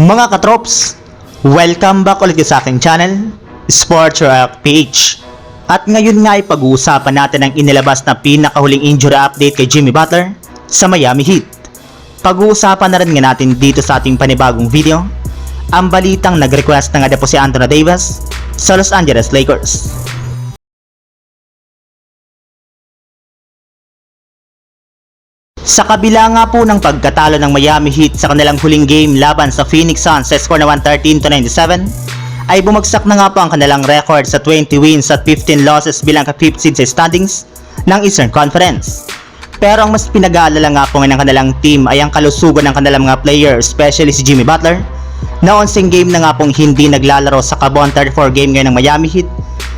Mga katrops, welcome back ulit sa aking channel, Sports Rock PH. At ngayon nga ay pag-uusapan natin ang inilabas na pinakahuling injury update kay Jimmy Butler sa Miami Heat. Pag-uusapan na rin nga natin dito sa ating panibagong video, ang balitang nag-request na nga po si Anthony Davis sa Los Angeles Lakers. Sa kabila nga po ng pagkatalo ng Miami Heat sa kanilang huling game laban sa Phoenix Suns sa score na 113 to 97, ay bumagsak na nga po ang kanilang record sa 20 wins at 15 losses bilang ka-5th seed sa standings ng Eastern Conference. Pero ang mas pinag-aalala nga po ng kanilang team ay ang kalusugan ng kanilang mga players, especially si Jimmy Butler, na onsing game na nga pong hindi naglalaro sa kabon 34 game ngayon ng Miami Heat.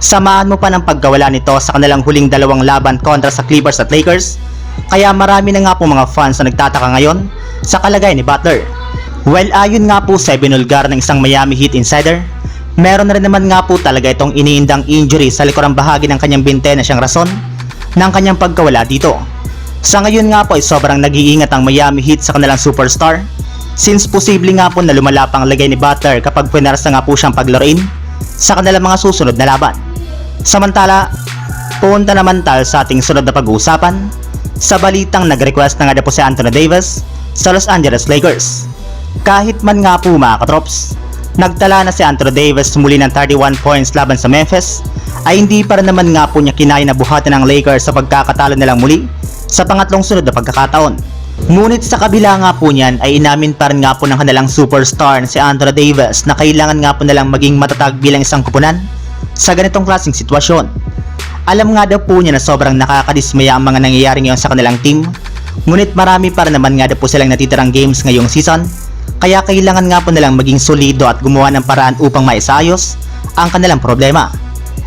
Samahan mo pa ng pagkawala nito sa kanilang huling dalawang laban kontra sa Clippers at Lakers, kaya marami na nga po mga fans na nagtataka ngayon sa kalagay ni Butler. Well, ayon nga po sa binulgar ng isang Miami Heat insider, meron na rin naman nga po talaga itong iniindang injury sa likurang bahagi ng kanyang binte na siyang rason ng kanyang pagkawala dito. Sa ngayon nga po ay sobrang nag-iingat ang Miami Heat sa kanilang superstar since posible nga po na lumala pang lagay ni Butler kapag pinarasa nga po siyang paglaruin sa kanilang mga susunod na laban. Samantala, punta naman tayo sa ating sunod na pag-uusapan sa balitang nag-request na nga po si Anthony Davis sa Los Angeles Lakers. Kahit man nga po mga katrops, nagtala na si Anthony Davis muli ng 31 points laban sa Memphis, ay hindi pa rin naman nga po niya kinaya na buhatin ng Lakers sa pagkakatalo nilang muli sa pangatlong sunod na pagkakataon. Ngunit sa kabila nga po niyan ay inamin pa rin nga po ng kanilang superstar na si Anthony Davis na kailangan nga po nilang maging matatag bilang isang kupunan sa ganitong klaseng sitwasyon. Alam nga daw po niya na sobrang nakakadismaya ang mga nangyayari ngayon sa kanilang team. Ngunit marami pa rin naman nga daw po silang natitirang games ngayong season. Kaya kailangan nga po nilang maging solido at gumawa ng paraan upang maisayos ang kanilang problema.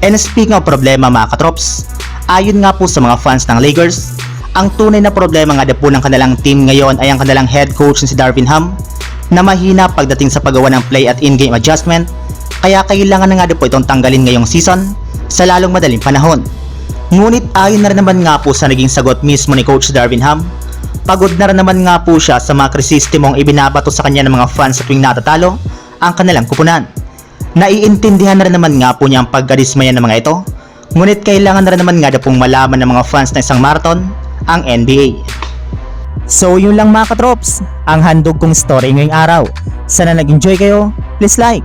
And speaking of problema mga katrops, ayon nga po sa mga fans ng Lakers, ang tunay na problema nga daw po ng kanilang team ngayon ay ang kanilang head coach na si Darvin Ham na mahina pagdating sa paggawa ng play at in-game adjustment kaya kailangan na nga po itong tanggalin ngayong season sa lalong madaling panahon. Ngunit ayon na rin naman nga po sa naging sagot mismo ni Coach Darvin Ham, pagod na rin naman nga po siya sa mga krisistemong ibinabato sa kanya ng mga fans sa tuwing natatalo ang kanilang kupunan. Naiintindihan na rin naman nga po niya ang pagkadismaya ng mga ito, ngunit kailangan na rin naman nga daw pong malaman ng mga fans ng isang marathon ang NBA. So yun lang mga katrops, ang handog kong story ngayong araw. Sana nag-enjoy kayo, please like